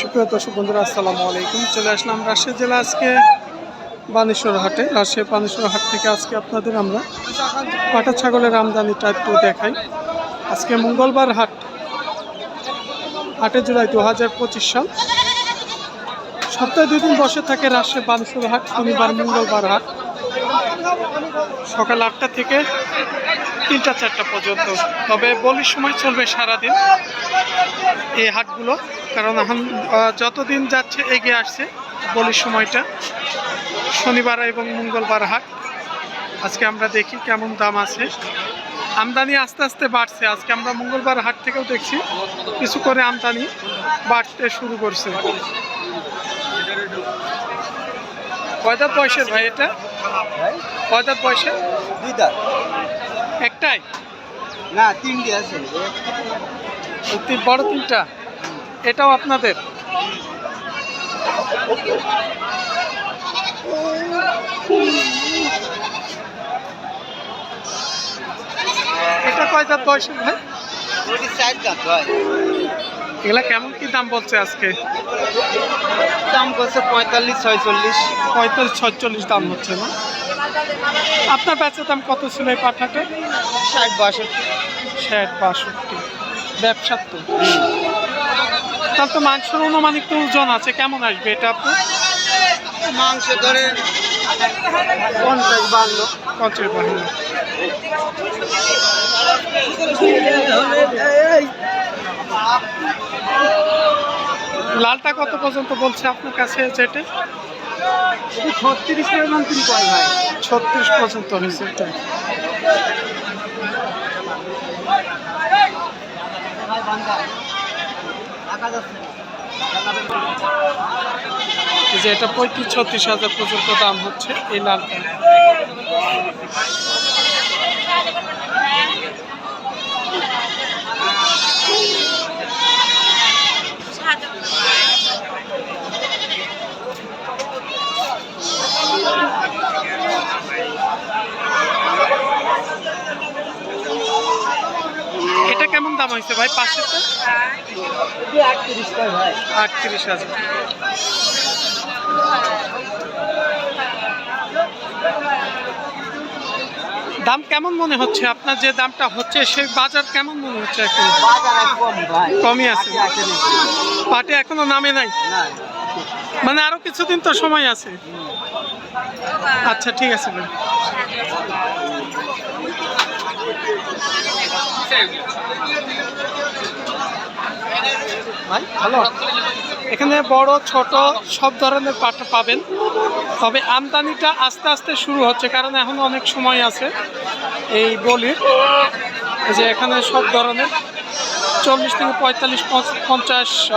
সুপ্রিয় দর্শক বন্ধুরা, আসসালামু আলাইকুম। চলে আসলাম রাজশাহী জেলা আজকে বানেশ্বর হাটে। রাজশাহী বানেশ্বর হাট থেকে আজকে আপনাদের আমরা পাটা ছাগলের আমদানিটা একটু দেখাই। আজকে মঙ্গলবার হাট আটে জুলাই দু হাজার পঁচিশ সাল। সপ্তাহে দুই দিন বসে থাকে রাজশাহী বানেশ্বর হাট, শনিবার মঙ্গলবার হাট। সকাল আটটা থেকে তিনটা, চারটা পর্যন্ত। তবে বলির সময় চলবে সারাদিন এই হাটগুলো। কারণ এখন যতদিন যাচ্ছে, এগিয়ে আসছে বলির সময়টা। শনিবার এবং মঙ্গলবার হাট। আজকে আমরা দেখি কেমন দাম আছে। আমদানি আস্তে আস্তে বাড়ছে। আজকে আমরা মঙ্গলবার হাট থেকেও দেখছি কিছু করে আমদানি বাড়তে শুরু করছে। কয়দার বয়সের ভাই এটা? কয়দার বয়সের দুই একটাই? না তিনটি আছে। বড় তিনটা? এটাও আপনাদের? এটা কয় দাঁত বয়সের ভাই এগুলা কেমন কি দাম বলছে আজকে? দাম করছে পঁয়তাল্লিশ ছয়চল্লিশ। পঁয়তাল্লিশ ছয়চল্লিশ দাম হচ্ছে না? আপনার বেচার দাম কত ছিল এই পাঠাটা ষাট বাষট্টি। ষাট বাষট্টি। ব্যবসার তো। তাহলে তো মাংসের অনুমানিক তো ওজন আছে কেমন আসবে এটা আপনার মাংস ধরে পঞ্চাশ বান্ন। পঞ্চাশ বাহিনী লালটা কত পর্যন্ত বলছে আপনার কাছে যেটা? ছত্রিশ উনত্রিশ কয় ভাই? ছত্রিশ পর্যন্ত হয়েছে। যে এটা পঁয়ত্রিশ ছত্রিশ হাজার পর্যন্ত দাম হচ্ছে এই লালটা এটা কেমন দাম হয়েছে ভাই? পাশেরটা আটত্রিশ হাজার। দাম কেমন মনে হচ্ছে? আপনার যে দামটা হচ্ছে সেই বাজার কেমন মনে হচ্ছে এখন? কমই আছে। পাটে এখনও নামে নাই? মানে আরও কিছুদিন তো সময় আছে। আচ্ছা ঠিক আছে ভাই। ভালো। এখানে বড়, ছোট, সব ধরনের পাঠা পাবেন। তবে আমদানিটা আস্তে আস্তে শুরু হচ্ছে, কারণ এখন অনেক সময় আছে এই বলির। যে এখানে সব ধরনের চল্লিশ থেকে পঁয়তাল্লিশ, পঞ্চ- পঞ্চাশ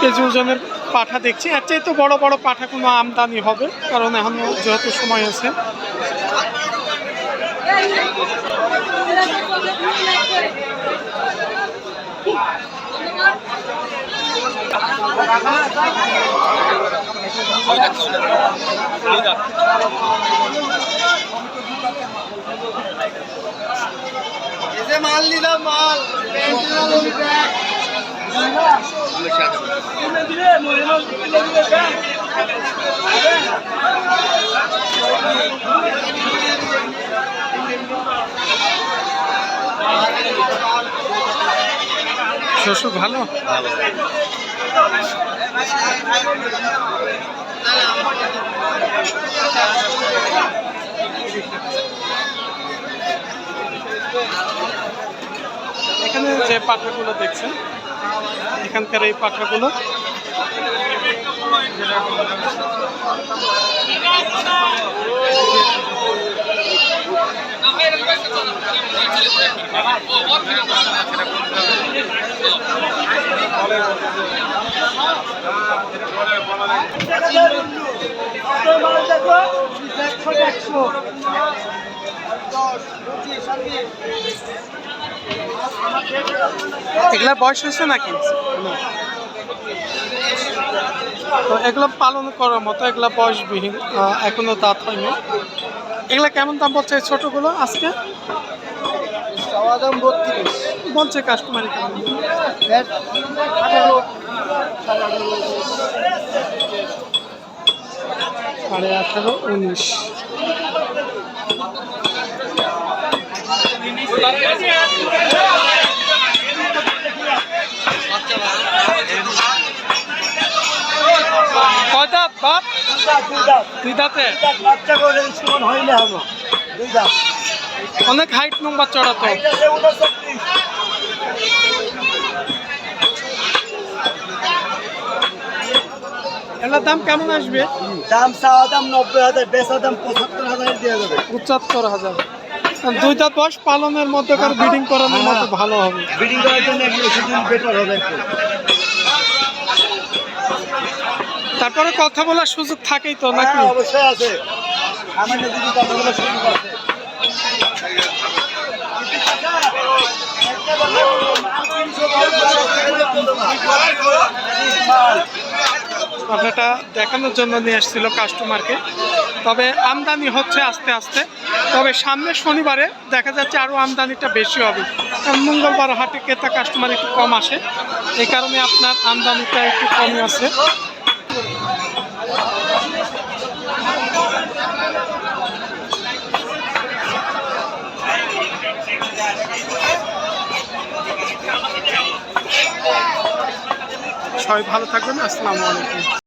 কেজি ওজনের পাঠা দেখছি। এর চাইতে বড় বড় পাঠা কোনো আমদানি হবে, কারণ এখন যেহেতু সময় আছে। যে মাল নিলাম মাল। শ্বশুর ভালো? এখানে যে পাঠাগুলো দেখছেন এখানকার এই পাঠাগুলো এগুলা বয়স হয়েছে নাকি? তো এগুলো পালন করার মতো, এগুলা বয়সবিহীন এখনও দাঁত হয়নি। এগুলা কেমন দাম এই ছোটগুলো আজকে? চাওয়া দাম বত্রিশ। বলছে কাস্টমারি সাড়ে সাড়ে আঠারো উনিশ। কয় দাঁত বাপ? দুই দাঁতে বাচ্চা করে হইলে হবে দুই দাম অনেক হাইট নম্বর সে এটার দাম কেমন আসবে? দাম চাওয়া দাম নব্বই হাজার বেচা দাম পঁচাত্তর হাজার দেওয়া যাবে। পঁচাত্তর হাজার। দুই দাঁত বয়স পালনের মধ্যকার ব্রিডিং করানোর মতো ভালো হবে। বিডিং করার জন্য বেটার হবে তারপরে কথা বলার সুযোগ থাকেই তো নাকি? হ্যাঁ, অবশ্যই আছে। আমার যদি কথা বলার সুযোগ আছে। আপনারটা দেখানোর জন্য নিয়ে এসেছিল কাস্টমারকে। তবে আমদানি হচ্ছে আস্তে আস্তে। তবে সামনের শনিবারে দেখা যাচ্ছে আরও আমদানিটা বেশি হবে। কারণ মঙ্গলবার হাটে ক্রেতা কাস্টমার একটু কম আসে। এই কারণে আপনার আমদানিটা একটু কমই আছে। সবাই ভালো থাকবেন। আসসালামু আলাইকুম।